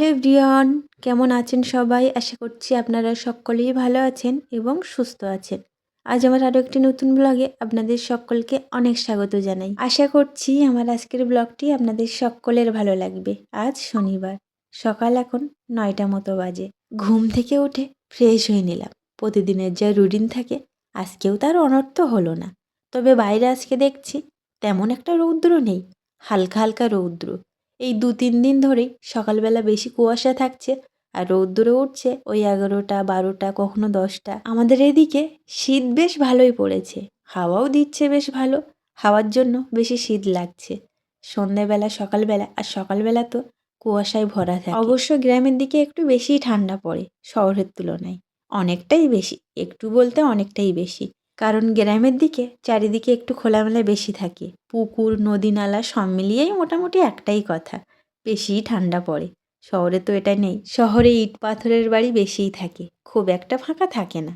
Hello everyone, কেমন আছেন সবাই? আশা করছি আপনারা সকলেই ভালো আছেন এবং সুস্থ আছেন। আজ আমার আরও একটি নতুন ব্লগে আপনাদের সকলকে অনেক স্বাগত জানাই। আশা করছি আমার আজকের ব্লগটি আপনাদের সকলের ভালো লাগবে। আজ শনিবার, সকাল এখন নয়টা মতো বাজে। ঘুম থেকে উঠে ফ্রেশ হয়ে নিলাম। প্রতিদিনের যা রুটিন থাকে, আজকেও তার অনর্থ হলো না। তবে বাইরে আজকে দেখছি তেমন একটা রৌদ্র নেই, হালকা হালকা রৌদ্র। এই দু তিন দিন ধরেই সকালবেলা বেশি কুয়াশা থাকছে আর রৌদ্র উঠছে ওই এগারোটা, বারোটা, কখনো দশটা। আমাদের এদিকে শীত বেশ ভালোই পড়েছে, হাওয়াও দিচ্ছে বেশ ভালো, হাওয়ার জন্য বেশি শীত লাগছে। সন্ধ্যেবেলা সকালবেলা আর সকালবেলা তো কুয়াশায় ভরা থাকে। অবশ্য গ্রামের দিকে একটু বেশিই ঠান্ডা পড়ে, শহরের তুলনায়। অনেকটাই বেশি, একটু বলতে অনেকটাই বেশি। কারণ গ্রামের দিকে চারিদিকে একটু খোলামেলা বেশি থাকে। পুকুর, নদী, নালা সব মিলিয়েই মোটামুটি একটাই কথা বেশিই ঠান্ডা পড়ে। শহরে তো এটা নেই, শহরে ইট পাথরের বাড়ি বেশিই থাকে, খুব একটা ফাঁকা থাকে না।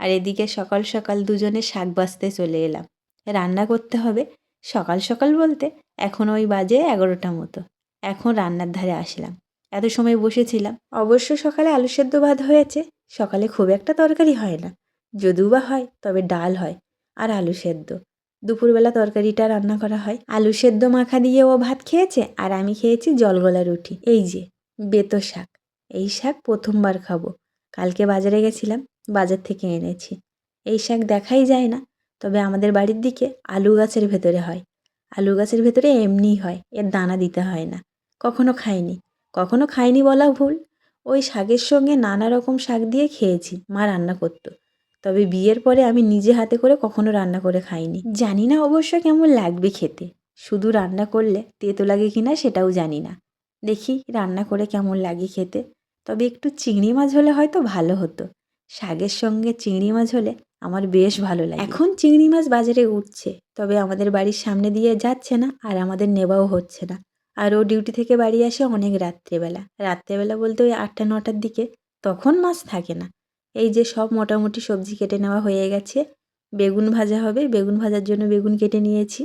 আর এদিকে সকাল সকাল দুজনে শাক বাছতে চলে এলাম। রান্না করতে হবে, সকাল সকাল বলতে এখন ওই বাজে এগারোটা মতো। এখন রান্নার ধারে আসলাম। এত সময় বসেছিলাম, অবশ্য সকালে আলু সেদ্ধ ভাত হয়েছে, সকালে খুব একটা তরকারি হয় না। যদিও বা হয়, তবে ডাল হয় আর আলু সেদ্ধ। দুপুরবেলা তরকারিটা রান্না করা হয়। আলু সেদ্ধ মাখা দিয়ে ও ভাত খেয়েছে আর আমি খেয়েছি জলগলা রুটি। এই যে, বেতো শাক। এই শাক প্রথমবার খাব। কালকে বাজারে গেছিলাম, বাজার থেকে এনেছি। এই শাক দেখাই যায় না, তবে আমাদের বাড়ির দিকে আলু গাছের ভেতরে হয়। আলু গাছের ভেতরে এমনিই হয়, এর দানা দিতে হয় না। কখনো খাইনি কখনো খাইনি বলা ভুল। ওই শাকের সঙ্গে নানা রকম শাক দিয়ে খেয়েছি, মা রান্না করতো। তবে বিয়ের পরে আমি নিজে হাতে করে কখনো রান্না করে খাইনি। জানি না অবশ্য কেমন লাগবে খেতে। শুধু রান্না করলে তেতো লাগে কি না সেটাও জানি না। দেখি রান্না করে কেমন লাগে খেতে। তবে একটু চিংড়ি মাছ হলে হয়তো ভালো হতো। শাকের সঙ্গে চিংড়ি মাছ হলে আমার বেশ ভালো লাগে। এখন চিংড়ি মাছ বাজারে উঠছে। তবে আমাদের বাড়ির সামনে দিয়ে যাচ্ছে না আর আমাদের নেওয়াও হচ্ছে না। আর ও ডিউটি থেকে বাড়ি আসে অনেক রাত্রেবেলা। রাত্রেবেলা বলতে ওই আটটা নটার দিকে। তখন মাছ থাকে না। এই যে সব মোটামুটি সবজি কেটে নেওয়া হয়ে গেছে। বেগুন ভাজা হবে, বেগুন ভাজার জন্য বেগুন কেটে নিয়েছি।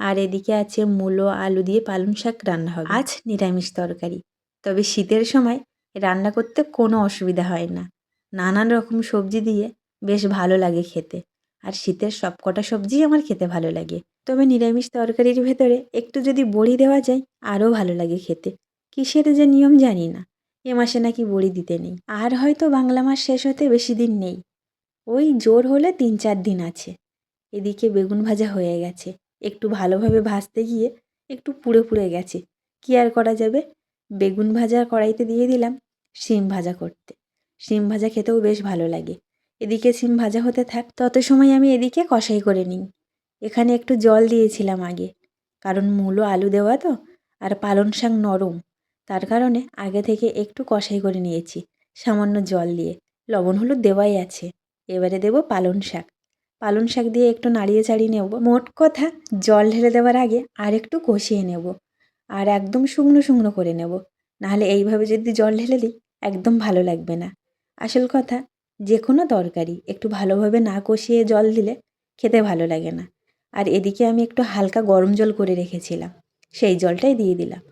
আর এদিকে আছে মূলো, আলু দিয়ে পালং শাক রান্না হবে। আজ নিরামিষ তরকারি। তবে শীতের সময় রান্না করতে কোনো অসুবিধা হয় না। নানান রকম সবজি দিয়ে বেশ ভালো লাগে খেতে। আর শীতের সব কটা সবজিই আমার খেতে ভালো লাগে। তবে নিরামিষ তরকারির ভেতরে একটু যদি বড়ি দেওয়া যায়, আরও ভালো লাগে খেতে। কিসের যে নিয়ম জানি না। এ মাসে নাকি বড়ি দিতে নেই। আর হয়তো বাংলা মাস শেষ হতে বেশি দিন নেই। ওই জোর হলে তিন চার দিন আছে। এদিকে বেগুন ভাজা হয়ে গেছে। একটু ভালোভাবে ভাজতে গিয়ে একটু পুড়ে পুড়ে গেছে। কী আর করা যাবে? বেগুন ভাজা কড়াইতে দিয়ে দিলাম শিম ভাজা করতে। শিম ভাজা খেতেও বেশ ভালো লাগে। এদিকে শিম ভাজা হতে থাক, তত সময় আমি এদিকে কষাই করে নিই। এখানে একটু জল দিয়েছিলাম আগে। কারণ মূলো আলু দেওয়া তো, আর পালং শাক নরম। তার কারণে আগে থেকে একটু কষাই করে নিয়েছি, সামান্য জল দিয়ে। লবণ হলুদ দেওয়াই আছে। এবারে দেব পালং শাক। পালং শাক দিয়ে একটু নাড়িয়ে চাড়িয়ে নেব। মোট কথা, জল ঢেলে দেওয়ার আগে আর একটু কষিয়ে নেব আর একদম শুকনো শুকনো করে নেব। নাহলে এইভাবে যদি জল ঢেলে দিই, একদম ভালো লাগবে না। আসল কথা যে কোনো তরকারি একটু ভালোভাবে না কষিয়ে জল দিলে খেতে ভালো লাগে না। আর এদিকে আমি একটু হালকা গরম জল করে রেখেছিলাম। সেই জলটাই দিয়ে দিলাম।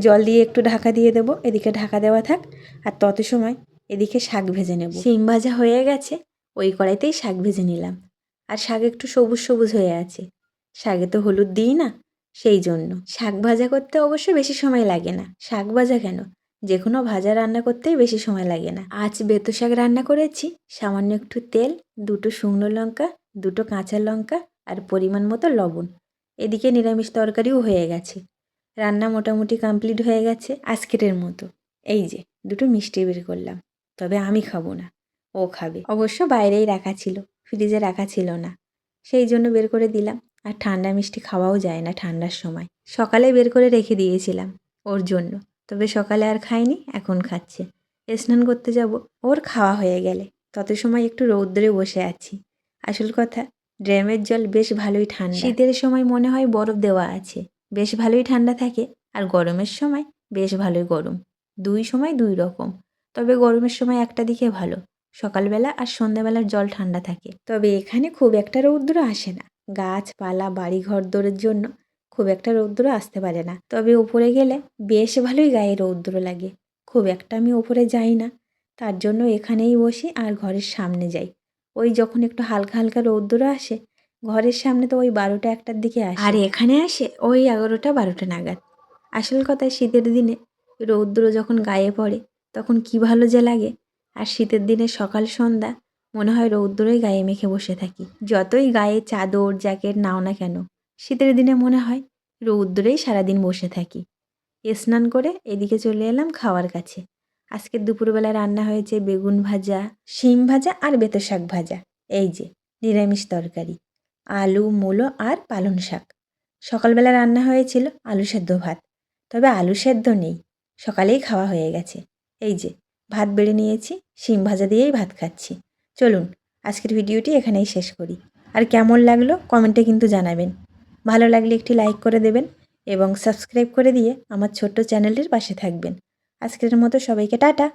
জল দিয়ে একটু ঢাকা দিয়ে দেবো, এদিকে ঢাকা দেওয়া থাক, আর তত সময় এদিকে শাক ভেজে নেব। শিম ভাজা হয়ে গেছে, ওই কড়াইতেই শাক ভেজে নিলাম। আর শাক একটু সবুজ সবুজ হয়ে আছে। শাকে তো হলুদ দিই না, সেই জন্য। শাক ভাজা করতে অবশ্য বেশি সময় লাগে না। শাক ভাজা কেন? যে কোনো ভাজা রান্না করতেই বেশি সময় লাগে না। আজ বেতো শাক রান্না করেছি, সামান্য একটু তেল, দুটো শুকনো লঙ্কা, দুটো কাঁচা লঙ্কা, আর পরিমাণ মতো লবণ। এদিকে নিরামিষ তরকারিও হয়ে গেছে। রান্না মোটামুটি কমপ্লিট হয়ে গেছে আজকের মতো। এই যে, দুটো মিষ্টি বের করলাম, তবে আমি খাব না, ও খাবে। অবশ্য বাইরেই রাখা ছিল ফ্রিজে রাখা ছিল না। সেই জন্য বের করে দিলাম, আর ঠান্ডা মিষ্টি খাওয়াও যায় না ঠান্ডার সময়। সকালে বের করে রেখে দিয়েছিলাম ওর জন্য, তবে সকালে আর খাইনি, এখন খাচ্ছে। স্নান করতে যাব, ওর খাওয়া হয়ে গেলে, তত সময় একটু রৌদ্রে বসে আছি। আসল কথা ড্যামের জল বেশ ভালোই ঠান্ডা। শীতের সময় মনে হয় বরফ দেওয়া আছে। বেশ ভালোই ঠান্ডা থাকে আর গরমের সময় বেশ ভালোই গরম। দুই সময় দুই রকম। তবে গরমের সময় একটা দিকে ভালো। সকালবেলা আর সন্ধ্যাবেলার জল ঠান্ডা থাকে। তবে এখানে খুব একটা রৌদ্র আসে না। গাছপালা বাড়ি ঘর দৌড়ের জন্য খুব একটা রৌদ্র আসতে পারে না। তবে ওপরে গেলে বেশ ভালোই গায়ে রৌদ্র লাগে। খুব একটা আমি ওপরে যাই না। তার জন্য এখানেই বসি আর ঘরের সামনে যাই। ওই যখন একটু হালকা হালকা রৌদ্র আসে ঘরের সামনে তো ওই বারোটা একটার দিকে আসে। আর এখানে আসে ওই এগারোটা বারোটা নাগাদ। আসল কথা শীতের দিনে রৌদ্র যখন গায়ে পড়ে, তখন কি ভালো যে লাগে। আর শীতের দিনে সকাল সন্ধ্যা মনে হয় রৌদ্রই গায়ে মেখে বসে থাকি। যতই গায়ে চাদর, জ্যাকেট নাও না কেন, শীতের দিনে মনে হয় রৌদ্রেই সারাদিন বসে থাকি। স্নান করে এদিকে চলে এলাম খাওয়ার কাছে। আজকে দুপুরবেলা রান্না হয়েছে বেগুন ভাজা, শিম ভাজা আর বেতো শাক ভাজা। এই যে, নিরামিষ তরকারি। আলু, মূলো আর পালং শাক। সকালবেলা রান্না হয়েছিল আলু সেদ্ধ ভাত। তবে আলু সেদ্ধ নেই, সকালেই খাওয়া হয়ে গেছে। এই যে, ভাত বেড়ে নিয়েছি, শিম ভাজা দিয়েই ভাত খাচ্ছি। চলুন, আজকের ভিডিওটি এখানেই শেষ করি। আর কেমন লাগল কমেন্টে কিন্তু জানাবেন। ভালো লাগলে একটি লাইক করে দেবেন এবং সাবস্ক্রাইব করে দিয়ে আমার ছোট্ট চ্যানেলটির পাশে থাকবেন। আজকের মতো সবাইকে টাটা।